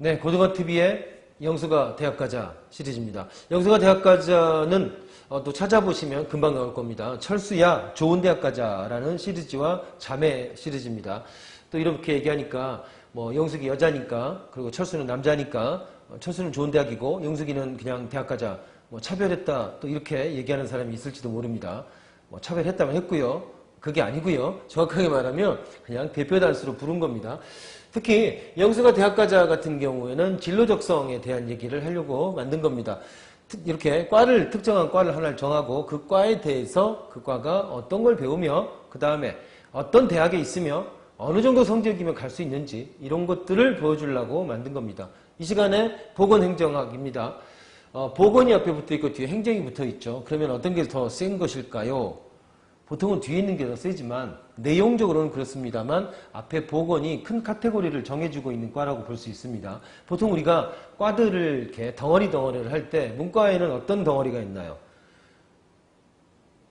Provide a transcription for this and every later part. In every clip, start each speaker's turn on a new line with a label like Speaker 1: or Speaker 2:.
Speaker 1: 네, 고등어 TV의 영수가 대학 가자 시리즈입니다. 영수가 대학 가자는 어, 또 찾아보시면 금방 나올 겁니다. 철수야 좋은 대학 가자라는 시리즈와 자매 시리즈입니다. 또 이렇게 얘기하니까 뭐 영숙이 여자니까 그리고 철수는 남자니까 어, 철수는 좋은 대학이고 영숙이는 그냥 대학 가자 뭐 차별했다 또 이렇게 얘기하는 사람이 있을지도 모릅니다. 뭐 차별했다면 했고요. 그게 아니고요. 정확하게 말하면 그냥 대표 단수로 부른 겁니다. 특히 영수가 대학 가자 같은 경우에는 진로 적성에 대한 얘기를 하려고 만든 겁니다. 특- 이렇게 과를 특정한 과를 하나를 정하고 그 과에 대해서 그 과가 어떤 걸 배우며 그 다음에 어떤 대학에 있으며 어느 정도 성적이면 갈 수 있는지 이런 것들을 보여주려고 만든 겁니다. 이 시간에 보건행정학입니다. 어, 보건이 앞에 붙어 있고 뒤에 행정이 붙어 있죠. 그러면 어떤 게 더 센 것일까요? 보통은 뒤에 있는 게 더 세지만 내용적으로는 그렇습니다만 앞에 보건이 큰 카테고리를 정해주고 있는 과라고 볼 수 있습니다. 보통 우리가 과들을 이렇게 덩어리 덩어리를 할 때 문과에는 어떤 덩어리가 있나요?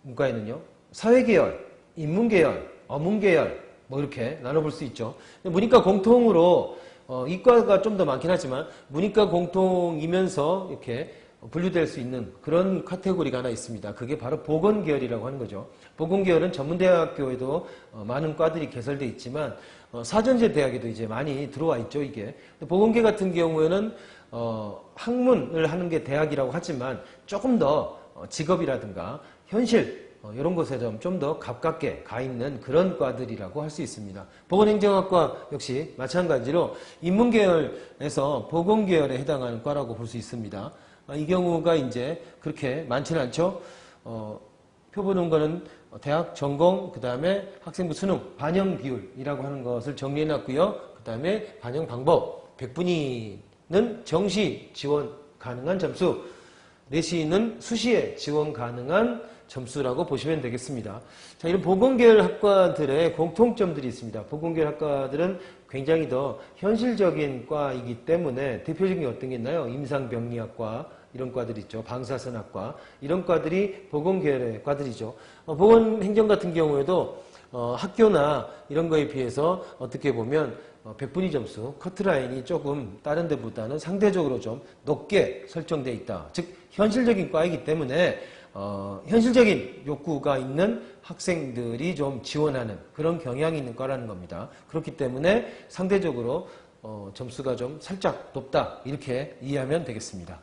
Speaker 1: 문과에는요. 사회계열, 인문계열, 어문계열 뭐 이렇게 나눠볼 수 있죠. 문이과 공통으로 어, 이과가 좀 더 많긴 하지만 문이과 공통이면서 이렇게 분류될 수 있는 그런 카테고리가 하나 있습니다. 그게 바로 보건계열이라고 하는 거죠. 보건계열은 전문대학교에도 어, 많은 과들이 개설돼 있지만 어, 사전제 대학에도 이제 많이 들어와 있죠. 이게 보건계 같은 경우에는 어, 학문을 하는 게 대학이라고 하지만 조금 더 어, 직업이라든가 현실 어, 이런 것에 좀더 가깝게 가 있는 그런 과들이라고 할 수 있습니다. 보건행정학과 역시 마찬가지로 인문계열에서 보건계열에 해당하는 과라고 볼 수 있습니다. 어, 이 경우가 이제 그렇게 많지는 않죠. 어, 표 보는 거는 대학 전공, 그 다음에 학생부 수능, 반영 비율이라고 하는 것을 정리해 놨고요. 그 다음에 반영 방법, 100분위는 정시 지원 가능한 점수, 내시는 수시에 지원 가능한 점수라고 보시면 되겠습니다. 자, 이런 보건계열 학과들의 공통점들이 있습니다. 보건계열 학과들은 굉장히 더 현실적인 과이기 때문에 대표적인 게 어떤 게 있나요? 임상병리학과 이런 과들이 있죠. 방사선학과 이런 과들이 보건계열의 과들이죠. 어, 보건행정 같은 경우에도 어, 학교나 이런 거에 비해서 어떻게 보면 어, 100분위 점수, 커트라인이 조금 다른 데보다는 상대적으로 좀 높게 설정되어 있다. 즉, 현실적인 과이기 때문에 어, 현실적인 욕구가 있는 학생들이 좀 지원하는 그런 경향이 있는 거라는 겁니다. 그렇기 때문에 상대적으로 어, 점수가 좀 살짝 높다 이렇게 이해하면 되겠습니다.